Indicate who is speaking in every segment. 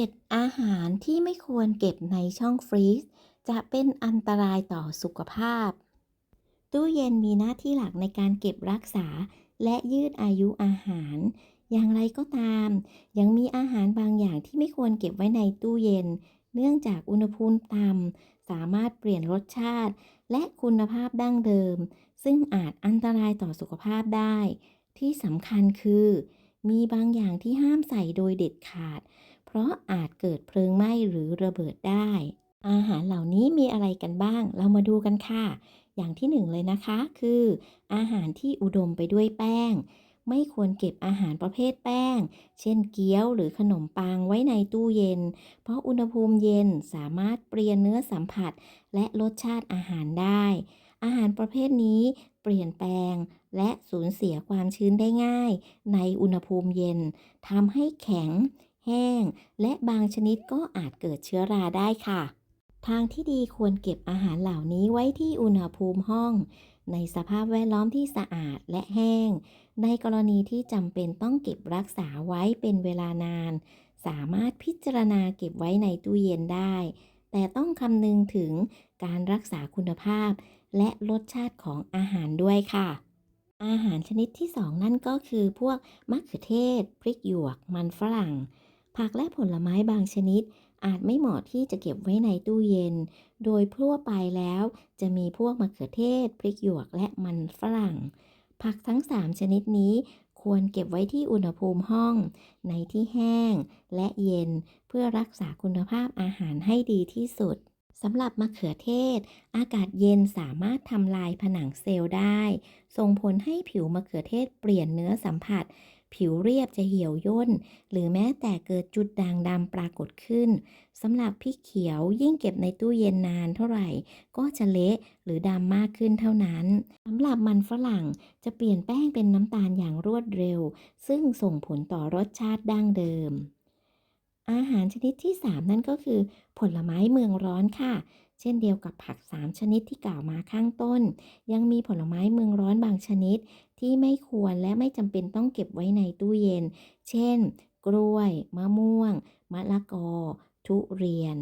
Speaker 1: 7 อาหารที่ไม่ควรเก็บในช่องฟรีซจะเป็นอันตรายต่อสุขภาพ ตู้เย็นมีหน้าที่หลักในการเก็บรักษา และยืดอายุอาหาร อย่างไรก็ตาม ยังมีอาหารบางอย่างที่ไม่ควรเก็บไว้ในตู้เย็น เนื่องจากอุณหภูมิต่ำสามารถเปลี่ยนรสชาติ และคุณภาพดั้งเดิม ซึ่งอาจอันตรายต่อสุขภาพได้ ที่สำคัญคือ มีบางอย่างที่ห้ามใส่โดยเด็ดขาด เพราะอาจเกิดเพลิงไหม้หรือระเบิดได้ อาหารเหล่านี้มีอะไรกันบ้าง เรามาดูกันค่ะ อย่างที่หนึ่งเลยนะคะ คือ อาหารที่อุดมไปด้วยแป้ง ไม่ควรเก็บอาหารประเภทแป้ง เช่นเกี๊ยวหรือขนมปังไว้ในตู้เย็น เพราะอุณหภูมิเย็นสามารถเปลี่ยนเนื้อสัมผัส และรสชาติอาหารได้ อาหารประเภทนี้เปลี่ยนแปลงและสูญเสียความชื้นได้ง่าย ในอุณหภูมิเย็นทำให้แข็ง แห้ง และบางชนิดก็อาจเกิดเชื้อราได้ค่ะ ทางที่ดีควรเก็บอาหารเหล่านี้ไว้ที่อุณหภูมิห้อง ในสภาพแวดล้อมที่สะอาดและแห้ง ในกรณีที่จำเป็นต้องเก็บรักษาไว้เป็นเวลานาน สามารถพิจารณาเก็บไว้ในตู้เย็นได้ แต่ต้องคำนึงถึงการรักษาคุณภาพ และรสชาติของอาหารด้วยค่ะอาหารชนิดที่ 2 นั่นก็คือพวกมะเขือเทศ พริกหยวก มันฝรั่ง ผักและผลไม้บางชนิด อาจไม่เหมาะที่จะเก็บไว้ในตู้เย็น โดยทั่วไปแล้วจะมีพวกมะเขือเทศ พริกหยวกและมันฝรั่ง ผักทั้ง 3 ชนิดนี้ควรเก็บไว้ที่อุณหภูมิห้อง ในที่แห้งและเย็นเพื่อรักษาคุณภาพอาหารให้ดีที่สุดสำหรับมะเขือเทศ อากาศเย็นสามารถทำลายผนังเซลล์ได้ ส่งผลให้ผิวมะเขือเทศเปลี่ยนเนื้อสัมผัส ผิวเรียบจะเหี่ยวย่น หรือแม้แต่เกิดจุดด่างดำปรากฏขึ้นสำหรับพริกเขียวยิ่งเก็บในตู้เย็นนานเท่าไหร่ ก็จะเละหรือดำมากขึ้นเท่านั้นสำหรับมันฝรั่งจะเปลี่ยนแป้งเป็นน้ำตาลอย่างรวดเร็ว ซึ่งส่งผลต่อรสชาติดั้งเดิมอาหารชนิดที่ 3 นั่นก็คือ ผลไม้เมืองร้อนค่ะ เช่นเดียวกับผัก 3 ชนิดที่กล่าวมาข้างต้น ยังมีผลไม้เมืองร้อนบางชนิด ที่ไม่ควรและไม่จำเป็นต้องเก็บไว้ในตู้เย็น เช่น กล้วย มะม่วง มะละกอ ทุเรียน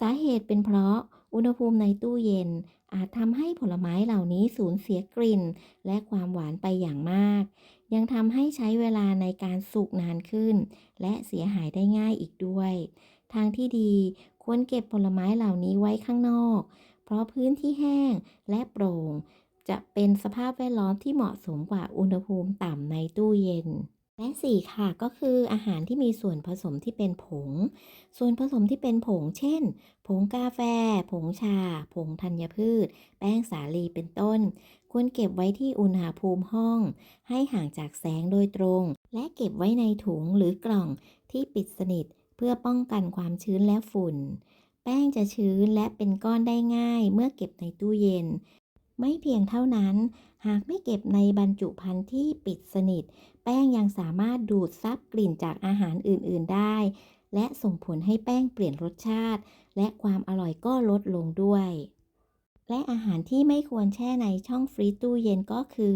Speaker 1: สาเหตุเป็นเพราะอุณหภูมิในตู้เย็น อาจทำให้ผลไม้เหล่านี้สูญเสียกลิ่น และความหวานไปอย่างมาก ยังทำให้ใช้เวลาในการสุกนานขึ้น และเสียหายได้ง่ายอีกด้วย ทางที่ดี ควรเก็บผลไม้เหล่านี้ไว้ข้างนอก เพราะพื้นที่แห้งและโปร่ง จะเป็นสภาพแวดล้อมที่เหมาะสมกว่าอุณหภูมิต่ำในตู้เย็นและสี่ค่ะก็คืออาหารที่มีส่วนผสมที่เป็นผง ส่วนผสมที่เป็นผง เช่น ผงกาแฟ ผงชา ผงธัญพืช แป้งสาลีเป็นต้น ควรเก็บไว้ที่อุณหภูมิห้อง ให้ห่างจากแสงโดยตรง และเก็บไว้ในถุงหรือกล่องที่ปิดสนิท พื่อป้องกันความชื้นและฝุ่น แป้งจะชื้นและเป็นก้อนได้ง่ายเมื่อเก็บในตู้เย็น ไม่เพียงเท่านั้น หากไม่เก็บในบรรจุภัณฑ์ที่ปิดสนิท แป้งยังสามารถดูดซับกลิ่นจากอาหารอื่น ๆได้ และส่งผลให้แป้งเปลี่ยนรสชาติ และความอร่อยก็ลดลงด้วย และอาหารที่ไม่ควรแช่ในช่องฟรีซตู้เย็นก็คือ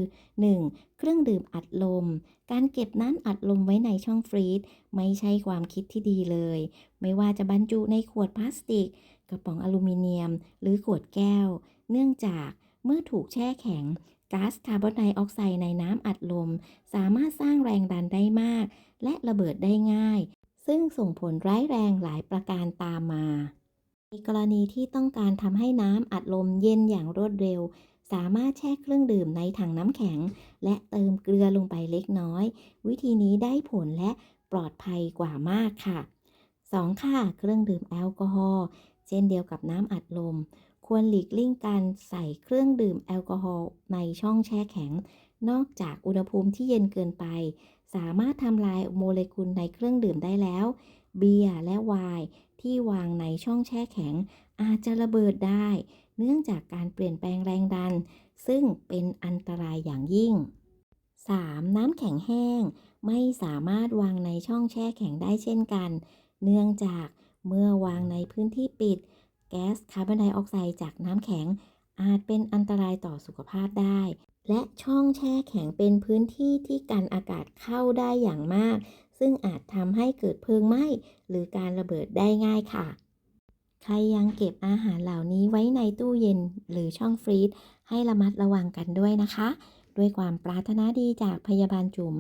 Speaker 1: 1. เครื่องดื่มอัดลม การเก็บน้ำอัดลมไว้ในช่องฟรีซไม่ใช่ความคิดที่ดีเลย ไม่ว่าจะบรรจุในขวดพลาสติก กระป๋องอลูมิเนียม หรือขวดแก้ว เนื่องจากเมื่อถูกแช่แข็งก๊าซคาร์บอนไดออกไซด์ในน้ำอัดลม สามารถสร้างแรงดันได้มาก และระเบิดได้ง่าย ซึ่งส่งผลร้ายแรงหลายประการตามมา ในกรณีที่ต้องการทำให้น้ำอัดลมเย็นอย่างรวดเร็ว สามารถแช่เครื่องดื่มในถังน้ำแข็ง และเติมเกลือลงไปเล็กน้อย วิธีนี้ได้ผลและปลอดภัยกว่ามากค่ะ 2. ค่ะ เครื่องดื่มแอลกอฮอล์เช่นเดียวกับน้ำอัดลม ควรหลีกเลี่ยงการใส่เครื่องดื่มแอลกอฮอล์ในช่องแช่แข็ง นอกจากอุณหภูมิที่เย็นเกินไป สามารถทำลายโมเลกุลในเครื่องดื่มได้แล้ว เบียร์และไวน์ที่วางในช่องแช่แข็ง อาจจะระเบิดได้ เนื่องจากการเปลี่ยนแปลงแรงดัน ซึ่งเป็นอันตรายอย่างยิ่ง 3. น้ำแข็งแห้ง ไม่สามารถวางในช่องแช่แข็งได้เช่นกัน เนื่องจากเมื่อวางในพื้นที่ปิด แก๊สคาร์บอนไดออกไซด์จากน้ำแข็ง อาจเป็นอันตรายต่อสุขภาพได้ และช่องแช่แข็งเป็นพื้นที่ที่กันอากาศเข้าได้อย่างมาก ซึ่งอาจทำให้เกิดเพลิงไหม้หรือการระเบิดได้ง่ายค่ะ ใครยังเก็บอาหารเหล่านี้ไว้ในตู้เย็นหรือช่องฟรีซให้ระมัดระวังกันด้วยนะคะ ด้วยความปรารถนาดีจากพยาบาลจุ๋ม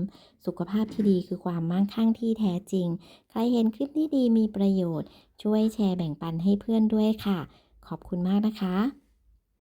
Speaker 1: สุขภาพที่ดีคือความมั่งคั่งที่แท้จริง ใครเห็นคลิปนี้ดีมีประโยชน์ ช่วยแชร์แบ่งปันให้เพื่อนด้วยค่ะ ขอบคุณมากนะคะ